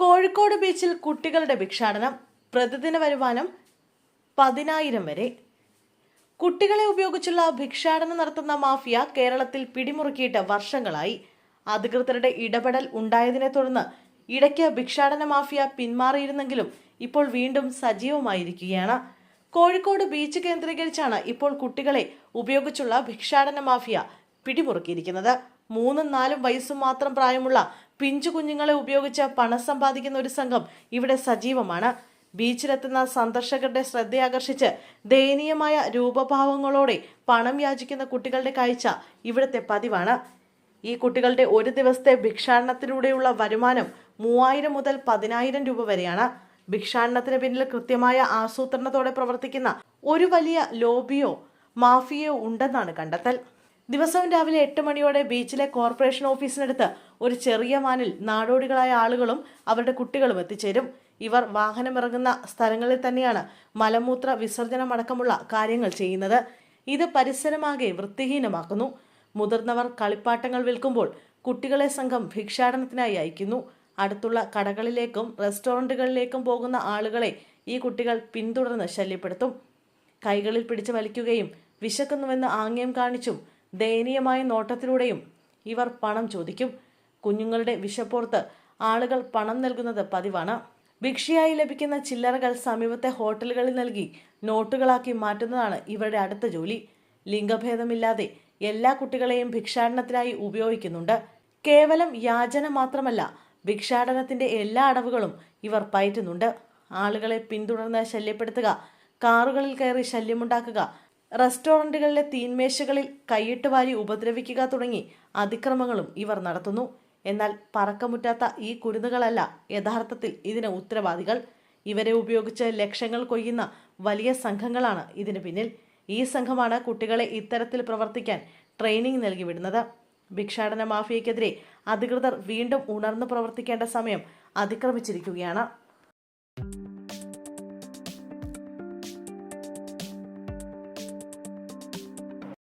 കോഴിക്കോട് ബീച്ചിൽ കുട്ടികളുടെ ഭിക്ഷാടനം പ്രതിദിന വരുമാനം പതിനായിരം വരെ. കുട്ടികളെ ഉപയോഗിച്ചുള്ള ഭിക്ഷാടനം നടത്തുന്ന മാഫിയ കേരളത്തിൽ പിടിമുറുക്കിയിട്ട് വർഷങ്ങളായി. അധികൃതരുടെ ഇടപെടൽ ഉണ്ടായതിനെ തുടർന്ന് ഇടയ്ക്ക് ഭിക്ഷാടന മാഫിയ പിന്മാറിയിരുന്നെങ്കിലും ഇപ്പോൾ വീണ്ടും സജീവമായിരിക്കുകയാണ്. കോഴിക്കോട് ബീച്ച് കേന്ദ്രീകരിച്ചാണ് ഇപ്പോൾ കുട്ടികളെ ഉപയോഗിച്ചുള്ള ഭിക്ഷാടന മാഫിയ പിടിമുറുക്കിയിരിക്കുന്നത്. മൂന്നും നാലും വയസ്സും മാത്രം പ്രായമുള്ള പിഞ്ചു കുഞ്ഞുങ്ങളെ ഉപയോഗിച്ച് പണം സമ്പാദിക്കുന്ന ഒരു സംഘം ഇവിടെ സജീവമാണ്. ബീച്ചിലെത്തുന്ന സന്ദർശകരുടെ ശ്രദ്ധയാകർഷിച്ച് ദയനീയമായ രൂപഭാവങ്ങളോടെ പണം യാചിക്കുന്ന കുട്ടികളുടെ കാഴ്ച ഇവിടുത്തെ പതിവാണ്. ഈ കുട്ടികളുടെ ഒരു ദിവസത്തെ ഭിക്ഷാടനത്തിലൂടെയുള്ള വരുമാനം മൂവായിരം മുതൽ പതിനായിരം രൂപ വരെയാണ്. ഭിക്ഷാടനത്തിന് പിന്നിൽ കൃത്യമായ ആസൂത്രണത്തോടെ പ്രവർത്തിക്കുന്ന ഒരു വലിയ ലോബിയോ മാഫിയോ ഉണ്ടെന്നാണ് കണ്ടെത്തൽ. ദിവസവും രാവിലെ എട്ട് മണിയോടെ ബീച്ചിലെ കോർപ്പറേഷൻ ഓഫീസിനടുത്ത് ഒരു ചെറിയ മാനിൽ നാടോടികളായ ആളുകളും അവരുടെ കുട്ടികളും എത്തിച്ചേരും. ഇവർ വാഹനമിറങ്ങുന്ന സ്ഥലങ്ങളിൽ തന്നെയാണ് മലമൂത്ര വിസർജനമടക്കമുള്ള കാര്യങ്ങൾ ചെയ്യുന്നത്. ഇത് പരിസരമാകെ വൃത്തിഹീനമാക്കുന്നു. മുതിർന്നവർ കളിപ്പാട്ടങ്ങൾ വിൽക്കുമ്പോൾ കുട്ടികളെ സംഘം ഭിക്ഷാടനത്തിനായി അയക്കുന്നു. അടുത്തുള്ള കടകളിലേക്കും റെസ്റ്റോറന്റുകളിലേക്കും പോകുന്ന ആളുകളെ ഈ കുട്ടികൾ പിന്തുടർന്ന് ശല്യപ്പെടുത്തും. കൈകളിൽ പിടിച്ച് വലിക്കുകയും വിശക്കുന്നുവെന്ന് ആംഗ്യം കാണിച്ചും ദയനീയമായ നോട്ടത്തിലൂടെയും ഇവർ പണം ചോദിക്കും. കുഞ്ഞുങ്ങളുടെ വിശപ്പോർത്ത് ആളുകൾ പണം നൽകുന്നത് പതിവാണ്. ഭിക്ഷയായി ലഭിക്കുന്ന ചില്ലറകൾ സമീപത്തെ ഹോട്ടലുകളിൽ നൽകി നോട്ടുകളാക്കി മാറ്റുന്നതാണ് ഇവരുടെ അടുത്ത ജോലി. ലിംഗഭേദമില്ലാതെ എല്ലാ കുട്ടികളെയും ഭിക്ഷാടനത്തിനായി ഉപയോഗിക്കുന്നുണ്ട്. കേവലം യാചന മാത്രമല്ല ഭിക്ഷാടനത്തിന്റെ എല്ലാ അടവുകളും ഇവർ പയറ്റുന്നുണ്ട്. ആളുകളെ പിന്തുടർന്ന് ശല്യപ്പെടുത്തുക കാറുകളിൽ കയറി ശല്യമുണ്ടാക്കുക റെസ്റ്റോറന്റുകളിലെ തീന്മേശകളിൽ കൈയിട്ട് വാരി ഉപദ്രവിക്കുക തുടങ്ങി അതിക്രമങ്ങളും ഇവർ നടത്തുന്നു. എന്നാൽ പറക്കമുറ്റാത്ത ഈ കുരുന്നുകളല്ല യഥാർത്ഥത്തിൽ ഇതിന് ഉത്തരവാദികൾ. ഇവരെ ഉപയോഗിച്ച് ലക്ഷങ്ങൾ കൊയ്യുന്ന വലിയ സംഘങ്ങളാണ് ഇതിന് പിന്നിൽ. ഈ സംഘമാണ് കുട്ടികളെ ഇത്തരത്തിൽ പ്രവർത്തിക്കാൻ ട്രെയിനിങ് നൽകി വിടുന്നത്. ഭിക്ഷാടന മാഫിയക്കെതിരെ അധികൃതർ വീണ്ടും ഉണർന്നു പ്രവർത്തിക്കേണ്ട സമയം അതിക്രമിച്ചിരിക്കുകയാണ്.